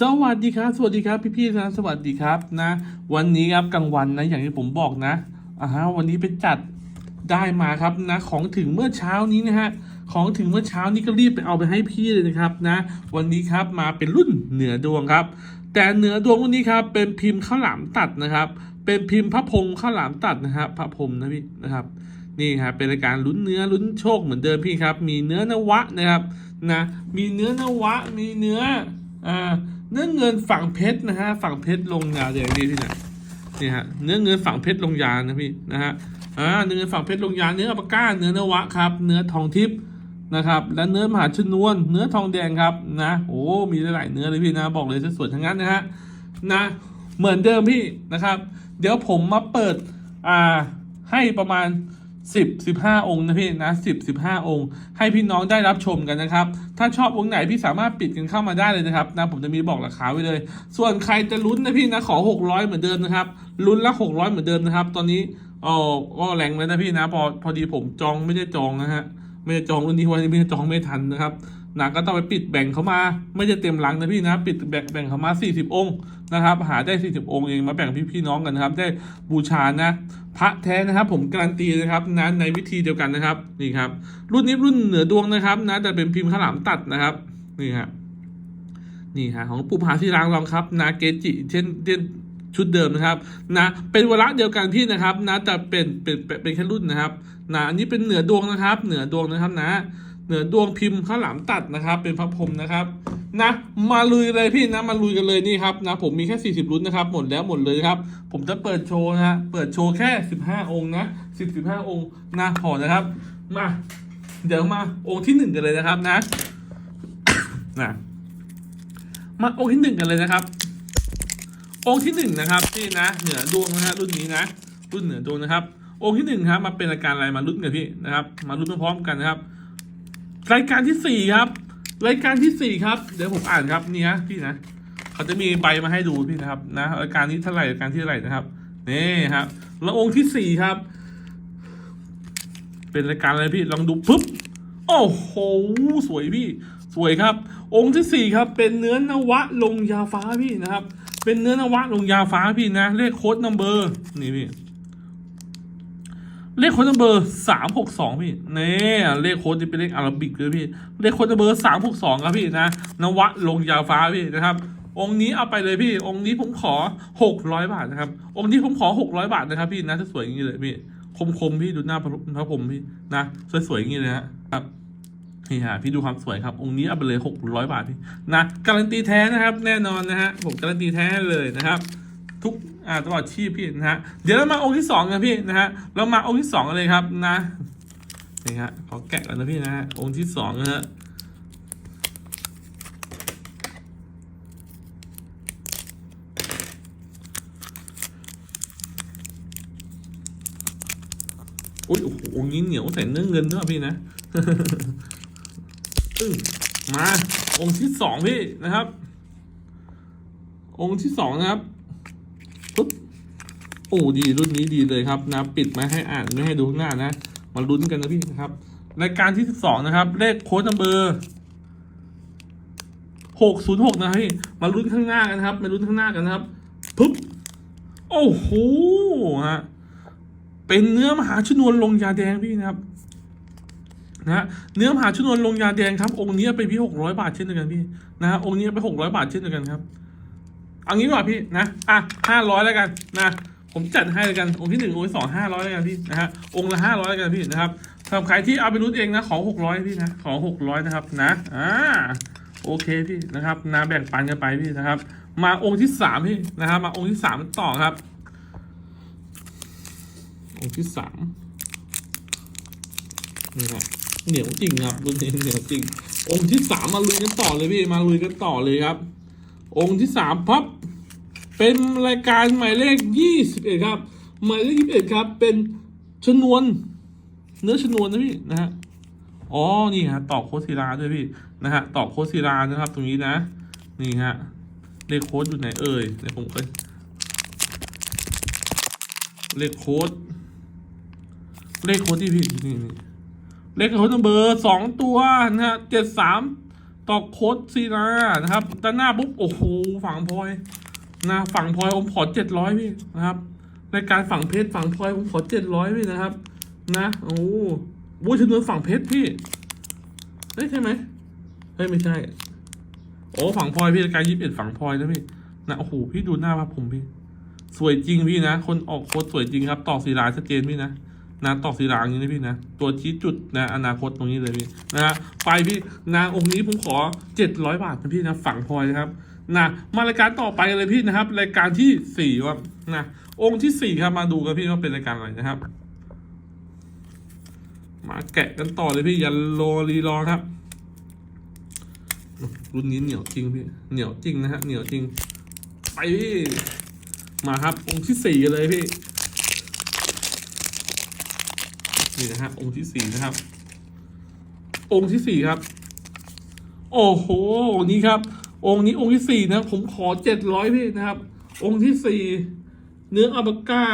สวัสดีครับ สวัสดีครับพี่ๆนะสวัสดีครับนะ วันนี้ครับกลางวันนะอย่างที่ผมบอกนะอ่าฮะวันนี้ไปจัดได้มาครับนะของถึงเมื่อเช้านี้นะฮะของถึงเมื่อเช้านี้ก็รีบไปเอาไปให้พี่เลยนะครับนะ วันนี้ครับมาเป็นรุ่นเหนือดวงครับ แต่เหนือดวงวันนี้ครับเป็นพิมพ์ข้าวหลามตัดนะครับ เป็นพิมพ์พระพรหมข้าวหลามตัดนะครับพระพรมนะพี่นะครับนี่ครับเป็นรายการลุ้นเนื้อลุ้นโชคเหมือนเดิมพี่ครับ มีเนื้อนวะนะครับนะมีเนื้อนวะมีเนื้ออ่า เนื้อเงินฝั่งเพชรนะฮะฝั่งเพชรลงยาเดี๋ยวนี้พี่นะนี่ฮะเนื้อเงินฝั่งเพชรลงยานะพี่นะฮะอ่าเนื้อเงินฝั่งเพชรลงยาเนื้ออัปก้าเนื้อนวะครับ เนื้อทองทิพย์นะครับ และเนื้อมหาชนวน เนื้อทองแดงครับนะโอ้มีหลายๆเนื้อเลยพี่นะ บอกเลยสวยๆทั้งนั้นนะฮะนะเหมือนเดิมพี่นะครับ เดี๋ยวผมมาเปิดอ่าให้ประมาณ สิบสิบห้าองค์นะพี่นะสิบสิบห้าองค์ ให้พี่น้องได้รับชมกันนะครับ ถ้าชอบองค์ไหนพี่สามารถปิดกันเข้ามาได้เลยนะครับนะผมจะมีบอกราคาไว้เลย ส่วนใครจะลุ้นนะพี่นะขอหกร้อยเหมือนเดิมนะครับลุ้นละหกร้อยเหมือนเดิมนะครับ ตอนนี้อ๋อก็แรงแล้วนะพี่นะพอพอดีผมจองไม่ได้จองนะฮะไม่ได้จองรุ่นนี้วันนี้ไม่ได้จองไม่ทันนะครับ นะก็ต้องไปปิดแบ่งเขามา ไม่ได้เต็มหลังนะพี่นะ ปิดแบ่งแบ่งเขามา 40 องค์นะครับ หาได้ 40 องค์เองมาแบ่งพี่พี่น้องกันนะครับ ได้บูชานะพระแท้นะครับ ผมการันตีนะครับนะในวิธีเดียวกันนะครับนี่ครับ รุ่นนี้รุ่นเหนือดวงนะครับ นะแต่เป็นพิมพ์ข้าวหลามตัดนะครับนี่ครับนี่ฮะของปู่ผาที่รางรองครับ นาเกจิเช่นเช่นชุดเดิมนะครับนะเป็นวาระเดียวกันพี่นะครับนะแต่เป็นเป็นเป็นเป็นแค่รุ่นนะครับนะอันนี้เป็นเหนือดวงนะครับ เหนือดวงนะครับนะ เหนือดวงพิมพ์ข้าวหลามตัดนะครับ เป็นพระพรหมนะครับนะมาลุยเลยพี่นะมาลุยกันเลยนี่ครับนะผมมีแค่ 40รุ่นนะครับ หมดแล้วหมดเลยครับ ผมจะเปิดโชว์นะเปิดโชว์แค่ 15 องค์นะ10 15 องค์นะพอนะครับ มา เดี๋ยวมาองค์ที่หนึ่งกันเลยนะครับนะนะมาองค์ที่หนึ่งกันเลยนะครับ องค์ที่หนึ่งนะครับนี่นะ เหนือดวงนะฮะรุ่นนี้นะ รุ่นเหนือดวงนะครับ องค์ที่หนึ่งครับมาเป็นราการอะไรมาลุ้นกันพี่นะครับ มาลุ้นพร้อมกันนะครับ รายการที่สี่ครับ รายการที่สี่ครับ เดี๋ยวผมอ่านครับนี่ฮะพี่นะเขาจะมีใบมาให้ดูพี่นะครับ นะรายการนี้เท่าไหร่รายการที่เท่าไหร่นะครับนี่ครับแล้วองค์ที่สี่ครับ เป็นรายการอะไรพี่ลองดูปุ๊บโอ้โหสวยพี่ สวยครับ องค์ที่สี่ครับ เป็นเนื้อนวะลงยาฟ้าพี่นะครับ เป็นเนื้อนวะลงยาฟ้าพี่นะเลขโค้ดนัมเบอร์นี่พี่ เลขโค้ดนัมเบอร์สามหกสองพี่เนี่ยเลขโค้ดจะเป็นเลขอาราบิกเลยพี่ เลขโค้ดนัมเบอร์สามหกสองครับพี่นะนวะลงยาฟ้าพี่นะครับ องค์นี้เอาไปเลยพี่ องค์นี้ผมขอหกร้อยบาทนะครับ องค์นี้ผมขอหกร้อยบาทนะครับพี่นะสวยอย่างนี้เลยพี่คมคมๆพี่ดูหน้าพระผมพี่นะสวยๆอย่างนี้เลยฮะครับนี่ฮะพี่ดูความสวยครับ องค์นี้เอาไปเลยหกร้อยบาทพี่นะการันตีแท้นะครับ แน่นอนนะฮะผมการันตีแท้เลยนะครับ ทุก อ่าตลอดชีพพี่นะฮะเดี๋ยวเรามาองค์ที่สองกันพี่นะฮะเรามาองค์ที่สองกันเลยครับนะนี่ฮะขอแกะก่อนนะพี่นะฮะองค์ที่สองนะฮะอุ้ยโอ้โหองค์นี้เหนียวใส่เนื้อเงินด้วยพี่นะมาองค์ที่สองพี่นะครับ องค์ที่สองนะครับ โอ้ดีรุ่นนี้ดีเลยครับนะปิดไม่ให้อ่านไม่ให้ดูข้างหน้านะมาลุ้นกันนะพี่นะครับรายการที่สิบสองนะครับ เลขโค้ดนัมเบอร์หกศูนย์หกนะพี่มาลุ้นข้างหน้ากันครับ มาลุ้นข้างหน้ากันนะครับปุ๊บโอ้โหฮะเป็นเนื้อมหาชนวนลงยาแดงพี่นะครับนะฮะเนื้อมหาชนวนลงยาแดงครับ องค์นี้ไปพี่หกร้อยบาทเช่นเดียวกันพี่นะฮะองค์นี้ไปหกร้อยบาทเช่นเดียวกันครับเอางี้ดีกว่าพี่นะอะห้าร้อยแล้วกันนะ ผมจัดให้แล้วกันองค์ที่หนึ่งองค์ที่สองห้าร้อยแล้วกันพี่นะฮะองค์ละห้าร้อยแล้วกันพี่นะครับสำหรับใครที่เอาไปรุ่นเองนะขอหกร้อยพี่นะขอหกร้อยนะครับนะอ่าโอเคพี่นะครับนะแบ่งปันกันไปพี่นะครับ มาองค์ที่สามพี่นะครับมาองค์ที่สามต่อครับ องค์ที่สามนี่ครับเหนียวจริงครับรุ่นนี้เหนียวจริง องค์ที่สามมาลุยกันต่อเลยพี่มาลุยกันต่อเลยครับ องค์ที่สามพับ เป็นรายการหมายเลขยี่สิบเอ็ดครับ หมายเลขยี่สิบเอ็ดครับ เป็นชนวน เนื้อชนวนนะพี่นะฮะอ๋อนี่ฮะตอกโคดศิลาด้วยพี่นะฮะตอกโคดศิลานะครับ ตรงนี้นะ นี่ฮะเลขโค้ดอยู่ไหนเอ่ยเดี๋ยวผมก็เลขโค้ดเลขโค้ดที่พี่นี่นี่เลขโค้ดนัมเบอร์สองตัวนะฮะเจ็ดสามตอกโคดซีนานะครับด้านหน้าปุ๊บโอ้โหฝังพลอย นะฝั่งพลอยผมขอเจ็ดร้อยพี่นะครับรายการฝั่งเพชรฝั่งพลอยผมขอเจ็ดร้อยพี่นะครับ นะโอ้โหบูชนวนฝั่งเพชรพี่เฮ้ยใช่ไหมเฮ้ยไม่ใช่ โอ้ฝั่งพลอยพี่รายการยี่สิบเอ็ดฝั่งพลอยนะพี่นะโอ้โหพี่ดูหน้าพับผมพี่ สวยจริงพี่นะ คนออกโคตรสวยจริงครับตอกสีลายชัดเจนพี่นะนะตอกสีลายอย่างนี้นะพี่นะ ตัวชี้จุดนะอนาคตตรงนี้เลยพี่นะฮะไปพี่นะองค์นี้ผมขอเจ็ดร้อยบาทนะพี่นะ ฝั่งพลอยนะครับ นะมารายการต่อไปเลยพี่นะครับ รายการที่สี่ครับนะองค์ที่สี่ครับมาดูกันพี่ว่าเป็นรายการอะไรนะครับ มาแกะกันต่อเลยพี่อย่าโลรีรอครับ รุ่นนี้เหนียวจริงพี่เหนียวจริงนะฮะเหนียวจริง ไปพี่มาครับ องค์ที่สี่กันเลยพี่นี่นะฮะองค์ที่สี่นะครับ องค์ที่สี่ครับ โอ้โหนี่ครับ องค์นี้องค์ที่สี่นะผมขอเจ็ดร้อยพี่นะครับ องค์ที่สี่เนื้ออัลปาก้า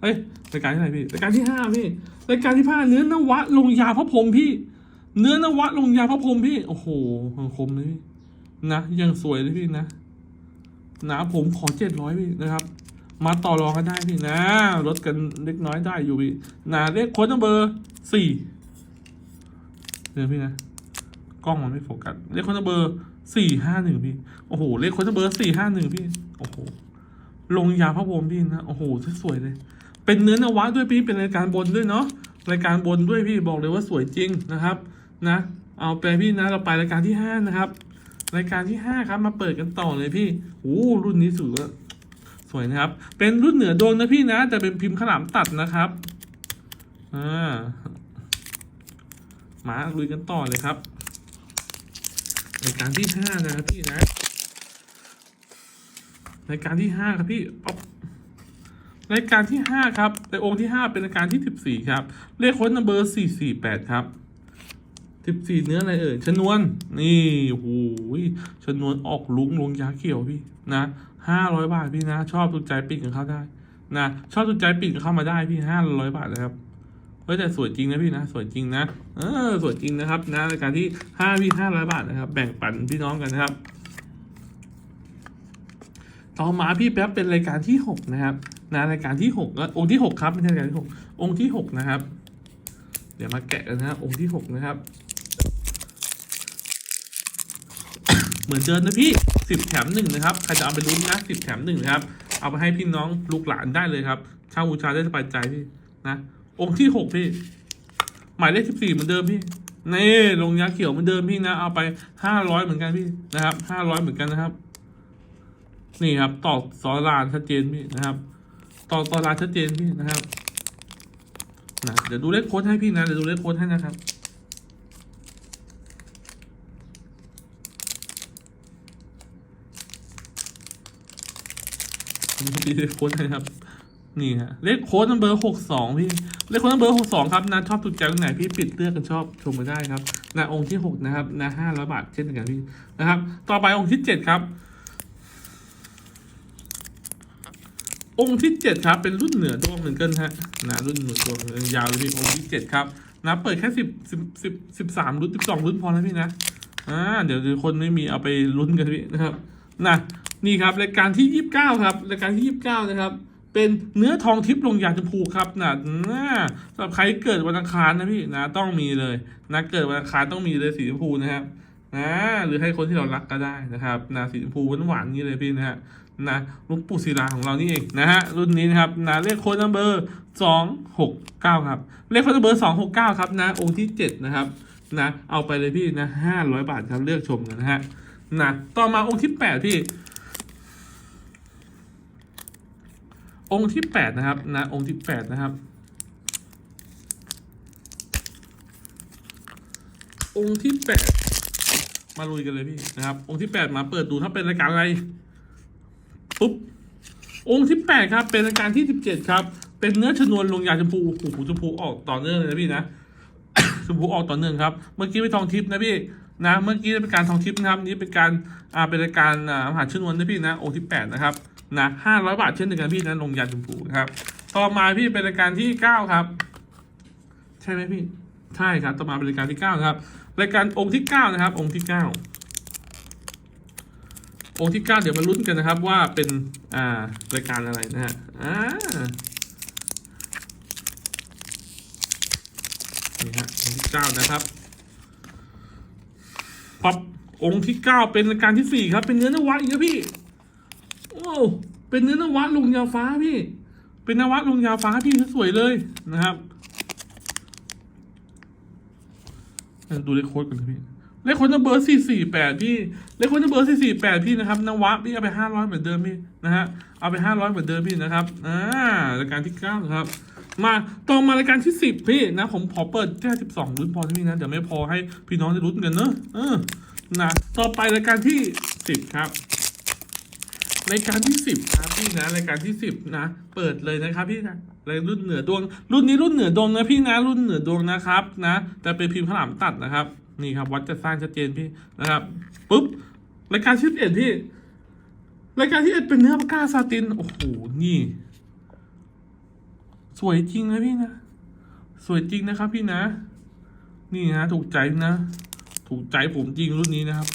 เฮ้ยรายการที่ไหนพี่รายการที่ห้าพี่รายการที่ห้าเนื้อนวะลงยาพระพรมพี่ เนื้อนวะลงยาพระพรมพี่ โอ้โหมันคมเลยพี่นะยังสวยเลยพี่นะนะผมขอเจ็ดร้อยพี่นะครับ มาต่อรองกันได้พี่นะลดกันเล็กน้อยได้อยู่พี่นะเลขโค้ดเบอร์สี่เดี๋ยวพี่นะกล้องมันไม่โฟกัสเลขโค้ดเบอร์ สี่ห้าหนึ่งพี่ โอ้โห เลขโค้ดเบอร์สี่ห้าหนึ่งพี่ โอ้โห ลงยาพระพรหมพี่นะ โอ้โห สวยเลย เป็นเนื้อนวะด้วยพี่ เป็นรายการบนด้วยเนาะ รายการบนด้วยพี่ บอกเลยว่าสวยจริงนะครับ นะ เอาไปพี่นะ เราไปรายการที่ห้านะครับ รายการที่ห้าครับ มาเปิดกันต่อเลยพี่โอ้รุ่นนี้สว่าสวยนะครับ เป็นรุ่นเหนือโดนนะพี่นะ แต่เป็นพิมพ์ขลามตัดนะครับ อ่า มาลุยกันต่อเลยครับ รายการที่ห้านะครับพี่นะรายการที่ห้าครับพี่อ๊อบรายการที่ห้าครับในองค์ที่ห้าเป็นรายการที่สิบสี่ครับ เลขค้นนัมเบอร์สี่สี่แปดครับสิบสี่เนื้ออะไรเอ่ยชนวน นี่โอ้โหชนวนออกลุงลงยาเขียวพี่นะห้าร้อยบาทพี่นะ ชอบถูกใจปิดกันเข้าได้นะชอบถูกใจปิดกันเข้ามาได้พี่ห้าร้อยบาทนะครับ เฮ้ยแต่สวยจริงนะพี่นะสวยจริงนะเออสวยจริงนะครับนะรายการที่ห้าพี่ห้าร้อยบาทนะครับ แบ่งปันพี่น้องกันนะครับ ต่อมาพี่แป๊บเป็นรายการที่หกนะครับนะรายการที่หกแล้วองค์ที่หกครับไม่ใช่รายการที่หกองค์ที่หกนะครับ เดี๋ยวมาแกะกันนะครับองค์ที่หกนะครับ เหมือนเดิมนะพี่สิบแถมหนึ่งนะครับใครจะเอาไปลุ้นนะสิบแถมหนึ่งนะครับ เอาไปให้พี่น้องลูกหลานได้เลยครับเช่าบูชาได้สบายใจพี่นะ องค์ที่หกพี่ หมายเลขสิบสี่เหมือนเดิมพี่นี่ลงยาเขียวเหมือนเดิมพี่นะเอาไปห้าร้อยเหมือนกันพี่นะครับห้าร้อยเหมือนกันนะครับ นี่ครับตอกสอรานชัดเจนพี่นะครับตอกสอรานชัดเจนพี่นะครับนะเดี๋ยวดูเลขโค้ดให้พี่นะเดี๋ยวดูเลขโค้ดให้นะครับมีเลขโค้ดให้ครับ นี่ฮะเลขโค้ดนัมเบอร์หกสองพี่ เลขคนเบอร์หกสองครับนะชอบถูกใจตรงไหนพี่ปิดเลือกกันชอบชมมาได้ครับนะองค์ที่หกนะครับนะห้าร้อยบาทเช่นกันพี่นะครับ ต่อไปองค์ที่เจ็ดครับ องค์ที่เจ็ดครับ เป็นรุ่นเหนือดวงเหมือนกันฮะนะรุ่นเหนือดวงยาวเลยพี่องค์ที่เจ็ดครับนะเปิดแค่สิบสิบสิบสิบสามรุ่นสิบสองรุ่นพอแล้วพี่นะอ่าเดี๋ยวเดี๋ยวคนไม่มีเอาไปลุ้นกันพี่นะครับนะนี่ครับรายการที่ยี่สิบเก้าครับรายการที่ยี่สิบเก้านะครับ เป็นเนื้อทองทิพย์ลงยาชมพูครับนะนะสำหรับใครเกิดวันอังคารนะพี่นะต้องมีเลยนะเกิดวันอังคารต้องมีเลยสีชมพูนะครับนะหรือให้คนที่เรารักก็ได้นะครับนะสีชมพูหวานๆอย่างนี้เลยพี่นะฮะนะลุงปู่ศิลาของเรานี่เองนะฮะรุ่นนี้นะครับนะเลขโค้ดนัมเบอร์สองหกเก้าครับเลขโค้ดนัมเบอร์สองหกเก้าครับนะองค์ที่เจ็ดนะครับนะเอาไปเลยพี่นะห้าร้อยบาทครับเลือกชมกันนะฮะนะต่อมาองค์ที่แปดพี่ องค์ที่แปดนะครับนะองค์ที่แปดนะครับ องค์ที่แปดมาลุยกันเลยพี่นะครับ องค์ที่แปดมาเปิดดูถ้าเป็นรายการอะไรปุ๊บองค์ที่แปดครับ เป็นรายการที่สิบเจ็ดครับ เป็นเนื้อชนวนลงยาชมพูโอ้โหชมพูออกต่อเนื่องเลยนะพี่นะชมพูออกต่อเนื่องครับ เมื่อกี้เป็นทองทิพย์นะพี่นะเมื่อกี้เป็นการทองทิพย์นะครับ นี่เป็นการอ่าเป็นรายการอ่ามหาชนวนนะพี่นะองค์ที่แปดนะครับ นะห้าร้อยบาทเช่นเดียวกันพี่นะลงยาชมพูครับ ต่อมาพี่เป็นรายการที่เก้าครับ ใช่ไหมพี่ ใช่ครับ ต่อมาเป็นรายการที่เก้าครับ รายการองค์ที่เก้านะครับ องค์ที่เก้าองค์ที่เก้าเดี๋ยวมาลุ้นกันนะครับ ว่าเป็นอ่ารายการอะไรนะฮะอ่านี่ฮะองค์ที่เก้านะครับปั๊บองค์ที่เก้าเป็นรายการที่สี่ครับ เป็นเนื้อนวะอีกแล้วพี่ โอ้เป็นเนื้อนวะลุงยาฟ้าพี่ เป็นนวะลุงยาฟ้าพี่สวยเลยนะครับดูเลขโค้ดกันนะพี่เลขโค้ดนัมเบอร์สี่สี่แปดพี่เลขโค้ดนัมเบอร์สี่สี่แปดพี่นะครับนวะพี่เอาไปห้าร้อยเหมือนเดิมพี่นะฮะเอาไปห้าร้อยเหมือนเดิมพี่นะครับอ่ารายการที่เก้าครับมาต่อมารายการที่สิบพี่นะผมขอเปิดแค่สิบสองรุ่นพอที่นี่นะเดี๋ยวไม่พอให้พี่น้องได้รุ่นกันเนอะเออนะต่อไปรายการที่สิบครับ รายการที่สิบครับพี่นะรายการที่สิบนะ เปิดเลยนะครับพี่นะรายรุ่นเหนือดวง รุ่นนี้รุ่นเหนือดวงนะพี่นะรุ่นเหนือดวงนะครับนะแต่เป็นพิมพ์ขลามตัดนะครับ นี่ครับ วัดจะสร้างชัดเจนพี่นะครับปุ๊บรายการที่สิบเอ็ดพี่รายการที่เอ็ดเป็นเนื้อปากกาซาตินโอ้โหนี่ สวยจริงนะพี่นะสวยจริงนะครับ พี่นะ นี่นะถูกใจนะ ถูกใจผมจริงรุ่นนี้นะครับ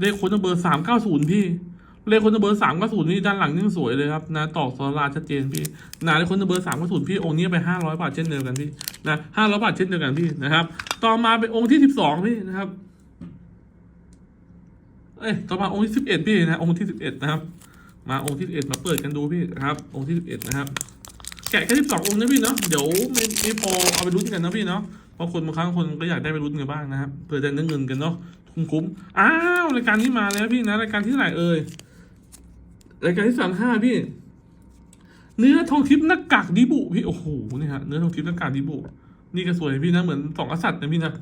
เลขคนเบอร์สามเก้าศูนย์พี่ เลขคนเบอร์สามก้าศูนย์นี่ด้านหลังยังสวยเลยครับนะตอกโซลาร์ชัดเจนพี่นะเลขคนเบอร์สามก้าศูนย์พี่องค์นี้ไปห้าร้อยบาทเช่นเดียวกันพี่นะห้าร้อยบาทเช่นเดียวกันพี่นะครับ ต่อมาเป็นองค์ที่สิบสองพี่นะครับเอ้ยต่อมาองค์ที่สิบเอ็ดพี่นะองค์ที่สิบเอ็ดนะครับ มาองค์ที่สิบเอ็ดมาเปิดกันดูพี่นะครับ องค์ที่สิบเอ็ดนะครับแกะแค่สิบสององค์นะพี่เนาะเดี๋ยวไม่ไม่พอเอาไปลุ้นกันนะพี่เนาะเพราะคนบางครั้งคนก็อยากได้ไปลุ้นกันบ้างนะครับเพื่อจะได้เงินกันเนาะคุ้มๆอ้าวรายการนี้มาแล้วพี่นะรายการที่ไหร่เอ่ย รายการที่สามห้าพี่เนื้อทองทิพย์หน้ากากดิบุพี่โอ้โหนี่ฮะเนื้อทองทิพย์หน้ากากดิบุนี่ก็สวยพี่นะเหมือนสองกษัตริย์นะพี่นะ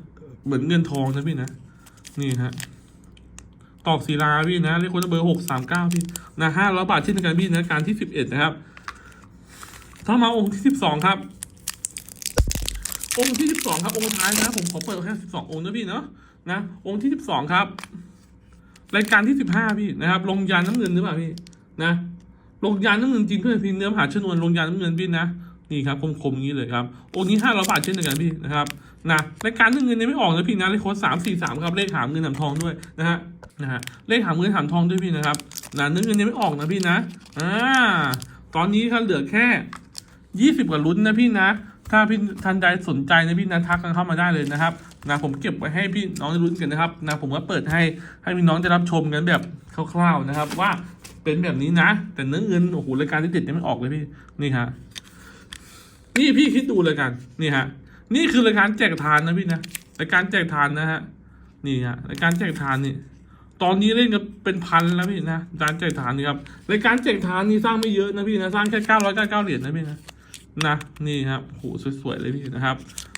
เหมือนเงินทองนะพี่นะนี่ฮะตอกศิลาพี่นะเลขคนเบอร์หกสามเก้าพี่นะห้าร้อยบาทเช่นกันพี่นะการที่สิบเอ็ดนะครับถ้ามาองค์ที่สิบสองครับ องค์ที่สิบสองครับองค์ท้ายนะผมขอเปิดแค่สิบสององค์นะพี่เนาะนะองค์ที่สิบสองครับ รายการที่สิบห้าพี่นะครับลงยานน้ำเงินหรือเปล่าพี่ นะลงยานน้ำเงินจริงเพื่อนพี่เนื้อหาชนวนลงยานน้ำเงินพี่นะนี่ครับคมๆอย่างนี้เลยครับองค์นี้ห้าร้อยบาทเช่นเดียวกันพี่นะครับนะรายการน้ำเงินยังไม่ออกนะพี่นะเลขโค้ดสามสี่สามครับเลขหามเงินหามทองด้วยนะฮะนะฮะเลขหามเงินหามทองด้วยพี่นะครับนะเนื้อเงินยังไม่ออกนะพี่นะอ่าตอนนี้ครับเหลือแค่ยี่สิบกว่าลุ้นนะพี่นะ ถ้าพี่ท่านใดสนใจนะพี่นะทักกันเข้ามาได้เลยนะครับนะผมเก็บไว้ให้พี่น้องได้ลุ้นกันนะครับนะผมก็เปิดให้ให้พี่น้องได้รับชมกันแบบคร่าวๆนะครับ ว่า เป็นแบบนี้นะ แต่เนื้อเงินโอ้โหรายการที่ติดยังไม่ออกเลยพี่นี่ฮะนี่พี่คิดดูเลยกันนี่ฮะ นี่คือรายการแจกทานนะพี่นะรายการแจกทานนะฮะนี่ฮะรายการแจกทานนี่ ตอนนี้เล่นกันเป็นพันแล้วพี่นะการแจกทานนี่ครับรายการแจกทานนี่สร้างไม่เยอะนะพี่นะสร้างแค่เก้าร้อยเก้าเก้าเหรียญนะพี่นะนะนี่ครับโหสวยๆเลยพี่นะครับ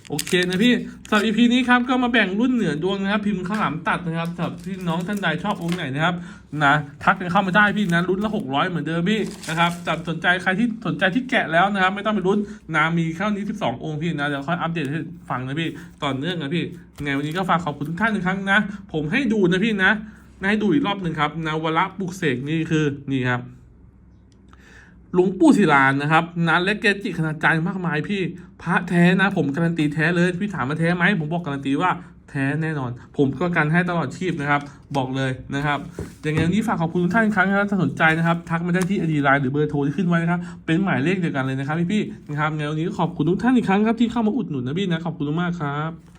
โอเคนะพี่สำหรับ EP นี้ครับก็มาแบ่งรุ่นเหนือดวงนะครับ พิมพ์ข้าวหลามตัดนะครับสำหรับพี่น้องท่านใดชอบองค์ไหนนะครับนะทักกันเข้ามาได้พี่นะรุ่นละหกร้อยเหมือนเดิมพี่นะครับจับสนใจใครที่สนใจที่แกะแล้วนะครับ ไม่ต้องไปรุ่นนะมีเข้านี้สิบสององค์พี่นะเดี๋ยวค่อยอัปเดตให้ฟังนะพี่ต่อเนื่องนะพี่ไงวันนี้ก็ฝากขอบคุณทุกท่านอีกครั้งนะ ผมให้ดูนะพี่นะให้ดูอีกรอบหนึ่งครับนะวละปลุกเสกนี่คือนี่ครับ หลวงปู่ศิลานนะครับนะและเกจิคณาจารย์มากมายพี่พระแท้นะผมการันตีแท้เลยพี่ถามมาแท้ไหมผมบอกการันตีว่าแท้แน่นอน ผมก็การให้ตลอดชีพนะครับ บอกเลยนะครับอย่างไงวันนี้ฝากขอบคุณทุกท่านอีกครั้งนะครับถ้าสนใจนะครับ ทักมาได้ที่อดีไลน์หรือเบอร์โทรที่ขึ้นไว้นะครับ เป็นหมายเลขเดียวกันเลยนะครับพี่ๆนะครับไงวันนี้ก็ขอบคุณทุกท่านอีกครั้งครับที่เข้ามาอุดหนุนนะพี่นะขอบคุณมากครับ